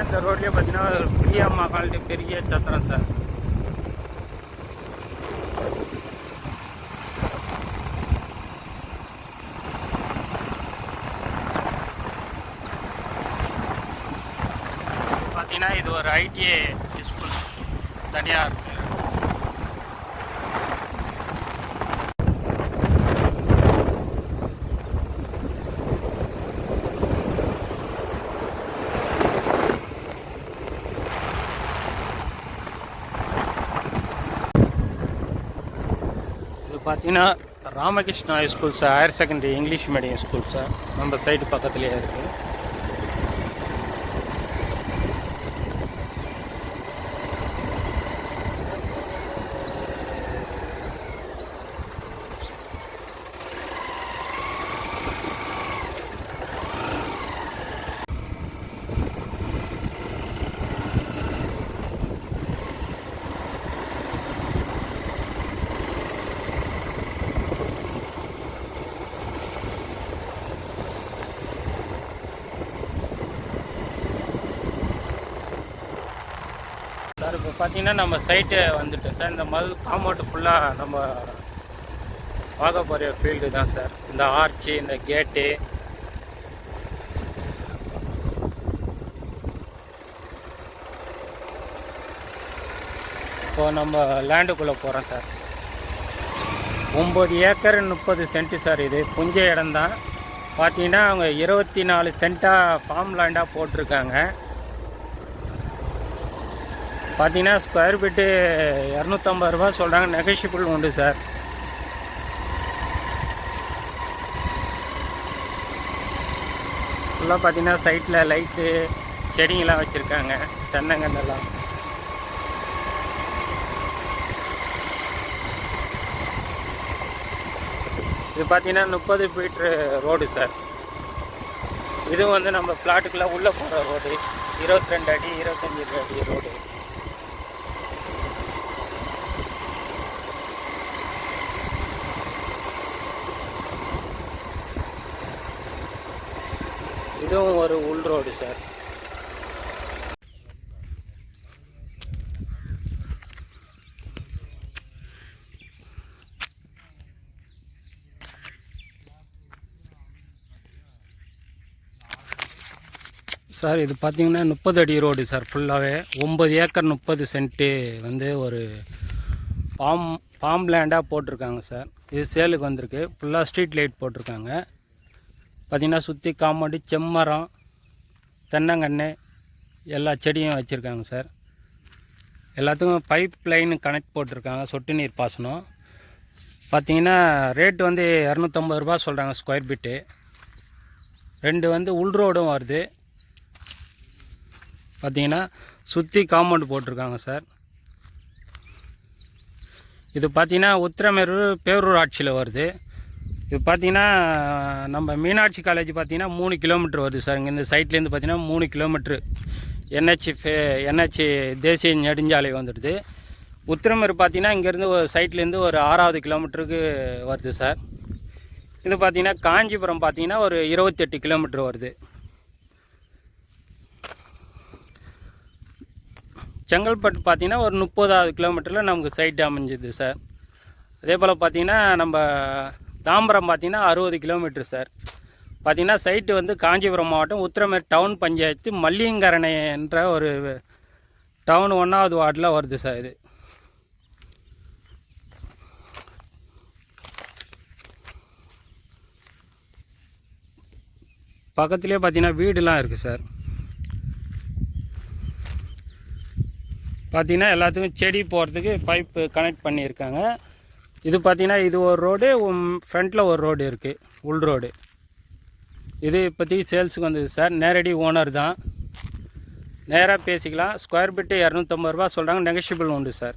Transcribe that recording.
பார்த்தீங்கன்னா இந்த ரோட்லேயே பார்த்தீங்கன்னா ஒரு பிரியா மகால்ட்டு பெரிய சத்திரம் சார் பார்த்தீங்கன்னா இது ஒரு ஐடிஐ ஸ்கூல் தனியாக இது பார்த்தீங்கன்னா Ramakrishna high school sir higher secondary English medium school sir நம்ம சைடு பக்கத்துலேயே இருக்குது சார் இப்போ பார்த்தீங்கன்னா நம்ம சைட்டு வந்துட்டோம். சார் இந்த மது காம்பவுண்டு ஃபுல்லாக நம்ம பார்க்க போகிற ஃபீல்டு தான் சார். இந்த ஆர்ச்சு இந்த கேட்டு இப்போ நம்ம லேண்டுக்குள்ளே போகிறோம் சார். ஒம்பது ஏக்கர் முப்பது சென்ட் சார் இது. புஞ்ச இடம்தான் பார்த்தீங்கன்னா அவங்க இருபத்தி நாலு சென்ட்டாக ஃபார்ம் லேண்டாக போட்டிருக்காங்க. பார்த்தீங்கன்னா ஸ்கொயர் ஃபீட்டு இரநூத்தம்பது ரூபா சொல்கிறாங்க நெகஷியபிள் உண்டு சார் ஃபுல்லாக பார்த்தீங்கன்னா சைட்டில் லைட்டு செடிங்கெல்லாம் வச்சுருக்காங்க. தென்னங்கன்னெல்லாம் இது பார்த்தீங்கன்னா முப்பது மீட்ரு ரோடு சார் இதுவும் வந்து நம்ம பிளாட்டுக்குள்ளே உள்ளே போகிற ரோடு இருபத்தி ரெண்டு அடி இருபத்தஞ்சி அடி ரோடு இதுவும் ஒரு உள் ரோடு சார். சார் இது பார்த்திங்கன்னா முப்பது அடி ரோடு சார் ஃபுல்லாகவே ஒம்பது ஏக்கர் முப்பது சென்ட்டு வந்து ஒரு பாம் பாம் லேண்டாக போட்டிருக்காங்க சார். இது சேலுக்கு வந்திருக்கு. ஃபுல்லாக ஸ்ட்ரீட் லைட் போட்டிருக்காங்க. பார்த்திங்கன்னா சுற்றி காம்பவுண்டு செம்மரம் தென்னங்கன்று எல்லா செடியும் வச்சுருக்காங்க சார். எல்லாத்துக்கும் பைப் லைன் கனெக்ட் போட்டிருக்காங்க சொட்டு நீர் பாசனம். பார்த்தீங்கன்னா ரேட்டு வந்து இரநூத்தம்பது ரூபா சொல்கிறாங்க ஸ்கொயர் ஃபீட்டு ரெண்டு வந்து உள் ரோடும் வருது. பார்த்தீங்கன்னா சுற்றி காம்பவுண்டு போட்டிருக்காங்க சார். இது பார்த்திங்கன்னா உத்திரமேரூர் பேரூர் ஆட்சியில் வருது. இது பார்த்தீங்கன்னா நம்ம மீனாட்சி காலேஜ் பார்த்தீங்கன்னா மூணு கிலோமீட்டர் வருது சார். இங்கே இந்த சைட்லேருந்து பார்த்தீங்கன்னா மூணு கிலோமீட்ரு என்ஹெச்சி ஃபே என்ஹெச்சி தேசிய நெடுஞ்சாலை வந்துடுது. உத்திரமேர் பார்த்தீங்கன்னா இங்கேருந்து ஒரு சைட்லேருந்து ஒரு ஆறாவது கிலோமீட்டருக்கு வருது சார். இது பார்த்தீங்கன்னா காஞ்சிபுரம் பார்த்தீங்கன்னா ஒரு இருபத்தெட்டு கிலோமீட்டர் வருது. செங்கல்பட்டு பார்த்தீங்கன்னா ஒரு முப்பதாவது கிலோமீட்டரில் நமக்கு சைட் அமைஞ்சுது சார். அதே போல் பார்த்திங்கன்னா நம்ம தாம்பரம் பார்த்தீங்கன்னா அறுபது கிலோமீட்ரு சார். பார்த்திங்கன்னா சைட்டு வந்து காஞ்சிபுரம் மாவட்டம் உத்திரமேர் டவுன் பஞ்சாயத்து மல்லியங்கரணை என்ற ஒரு டவுன் ஒன்றாவது வார்டில் வருது சார் இது. பக்கத்துலேயே பார்த்தீங்கன்னா வீடுலாம் இருக்குது சார். பார்த்தீங்கன்னா எல்லாத்துக்கும் செடி போகிறதுக்கு பைப்பு கனெக்ட் பண்ணியிருக்காங்க. இது பார்த்தீங்கன்னா இது ஒரு ரோடு ஃப்ரண்ட்டில் ஒரு ரோடு இருக்குது உள் ரோடு. இது இப்போதைக்கு சேல்ஸுக்கு வந்தது சார். நேரடி ஓனர் தான். நேராக பேசிக்கலாம். ஸ்கொயர் ஃபீட்டு இரநூத்தம்பது ரூபா சொல்கிறாங்க நெகஷியபிள் உண்டு சார்.